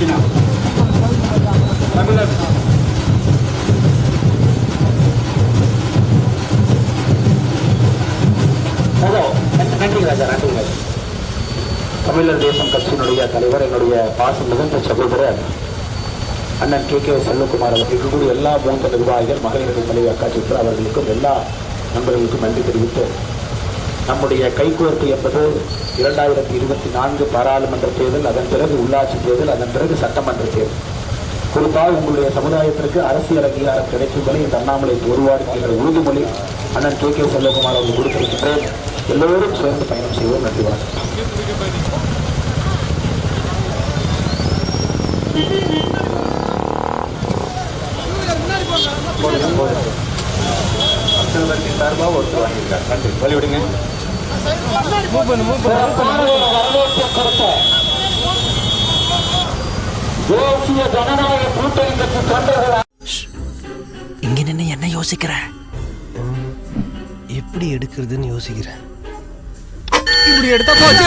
தட்சிணா தமிழர் ஹலோ நன்றி ராஜா நன்றி ராஜா. தமிழர் தேசம் கட்சியினுடைய தலைவர் என்னுடைய பாசம் மிகுந்த சகோதரர் அண்ணன் கே. கே. செல்வகுமார் அவர்களுக்கு இருக்கக்கூடிய எல்லா மூத்த நிர்வாகிகள் மகளிர் தலைவர் அக்கா சித்ரா அவர்களுக்கும் எல்லா நண்பர்களுக்கும் நன்றி தெரிவித்து நம்முடைய கைகோர்ப்பு என்பது இரண்டாயிரத்தி இருபத்தி நான்கு பாராளுமன்ற தேர்தல் அதன் பிறகு உள்ளாட்சி தேர்தல் அதன் பிறகு சட்டமன்ற தேர்தல். குறிப்பாக உங்களுடைய சமுதாயத்திற்கு அரசியல் அங்கீகாரம் கிடைக்கும் இந்த அண்ணாமலை ஒருவாடு என்ற உறுதிமொழி அண்ணன் கே கே செல்வகுமார் அவர்கள் கொடுத்திருக்கின்றேன். எல்லோரும் சேர்ந்து பயணம் செய்வோம். நன்றி வணக்கம். சார்பாக ஒருத்தர் வாங்கியிருக்கார். நன்றி. வழிவிடுங்க தேசிய ஜனநாயக கூட்டணி கட்சி தொண்டர்கள் இங்க நின்று என்ன யோசிக்கிற? எப்படி எடுக்கிறதுன்னு யோசிக்கிறேன். இப்படி எடுத்தா போச்சு.